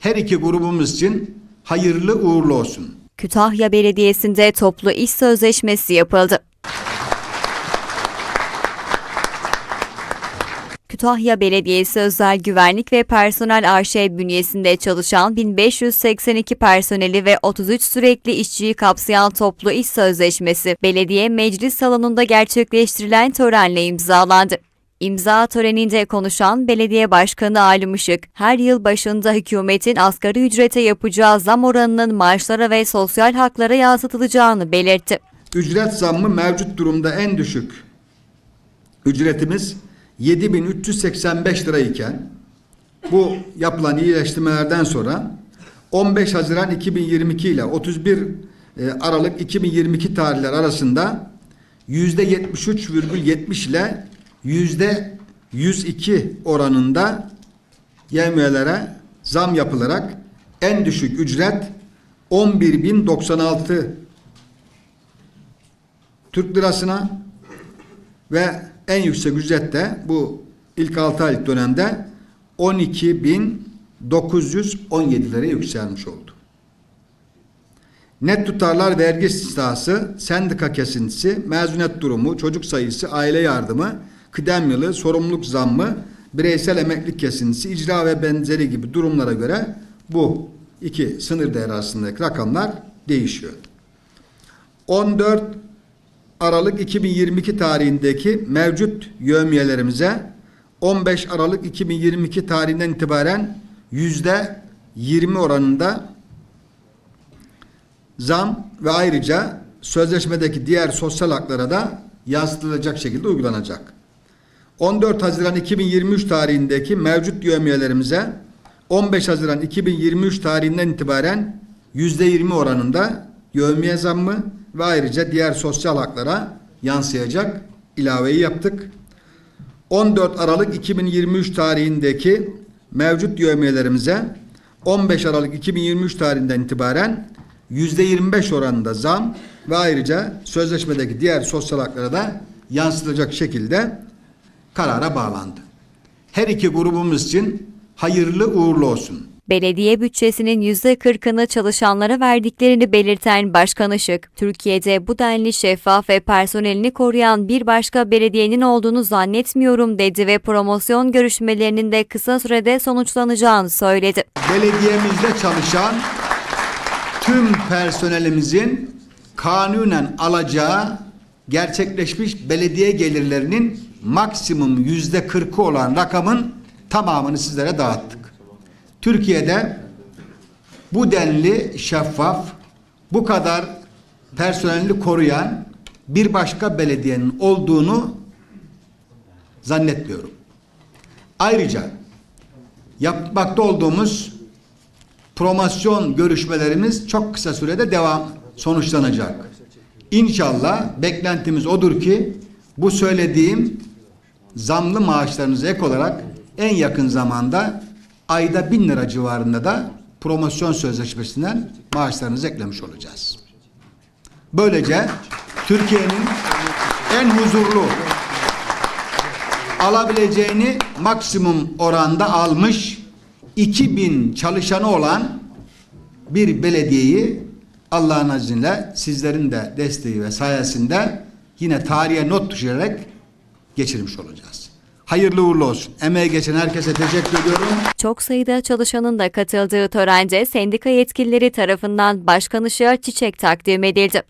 Her iki grubumuz için hayırlı uğurlu olsun. Kütahya Belediyesi'nde toplu iş sözleşmesi yapıldı. Kütahya Belediyesi Özel Güvenlik ve Personel AŞ bünyesinde çalışan 1582 personeli ve 33 sürekli işçiyi kapsayan toplu iş sözleşmesi belediye meclis salonunda gerçekleştirilen törenle imzalandı. İmza töreninde konuşan Belediye Başkanı Ali Işık, her yıl başında hükümetin asgari ücrete yapacağı zam oranının maaşlara ve sosyal haklara yansıtılacağını belirtti. Ücret zammı mevcut durumda en düşük ücretimiz 7385 lira iken bu yapılan iyileştirmelerden sonra 15 Haziran 2022 ile 31 e, Aralık 2022 tarihler arasında yüzde 73,70 ile yüzde 102 oranında yevmiyelere zam yapılarak en düşük ücret 11.096 Türk lirasına ve en yüksek ücret de bu ilk 6 aylık dönemde 12.917 liraya yükselmiş oldu. Net tutarlar vergi istisnası, sendika kesintisi, mezuniyet durumu, çocuk sayısı, aile yardımı, kıdem yılı, sorumluluk zammı, bireysel emeklilik kesintisi, icra ve benzeri gibi durumlara göre bu iki sınır değeri arasındaki rakamlar değişiyor. 14 Aralık 2022 tarihindeki mevcut yövmiyelerimize 15 Aralık 2022 tarihinden itibaren yüzde 20 oranında zam ve ayrıca sözleşmedeki diğer sosyal haklara da yansıtılacak şekilde uygulanacak. 14 Haziran 2023 tarihindeki mevcut yövmiyelerimize 15 Haziran 2023 tarihinden itibaren yüzde 20 oranında yövmiye zammı ve ayrıca diğer sosyal haklara yansıyacak ilaveyi yaptık. 14 Aralık 2023 tarihindeki mevcut yövmiyelerimize 15 Aralık 2023 tarihinden itibaren %25 oranında zam ve ayrıca sözleşmedeki diğer sosyal haklara da yansıtılacak şekilde karara bağlandı. Her iki grubumuz için hayırlı uğurlu olsun. Belediye bütçesinin %40'ını çalışanlara verdiklerini belirten Başkan Işık, Türkiye'de bu denli şeffaf ve personelini koruyan bir başka belediyenin olduğunu zannetmiyorum dedi ve promosyon görüşmelerinin de kısa sürede sonuçlanacağını söyledi. belediyemizde çalışan tüm personelimizin kanunen alacağı gerçekleşmiş belediye gelirlerinin maksimum yüzde kırkı olan rakamın tamamını sizlere dağıttık. Türkiye'de bu denli şeffaf, bu kadar personelini koruyan bir başka belediyenin olduğunu zannetmiyorum. Ayrıca yapmakta olduğumuz promosyon görüşmelerimiz çok kısa sürede devam sonuçlanacak. İnşallah beklentimiz odur ki bu söylediğim zamlı maaşlarınıza ek olarak en yakın zamanda ayda bin lira civarında da promosyon sözleşmesinden maaşlarınızı eklemiş olacağız. Böylece Türkiye'nin en huzurlu alabileceğini maksimum oranda almış 2000 çalışanı olan bir belediyeyi Allah'ın izniyle sizlerin de desteği ve sayesinde yine tarihe not düşürerek geçirmiş olacağız. Hayırlı uğurlu olsun. Emeği geçen herkese teşekkür ediyorum. Çok sayıda çalışanın da katıldığı törende sendika yetkilileri tarafından Başkan Işık'a çiçek takdim edildi.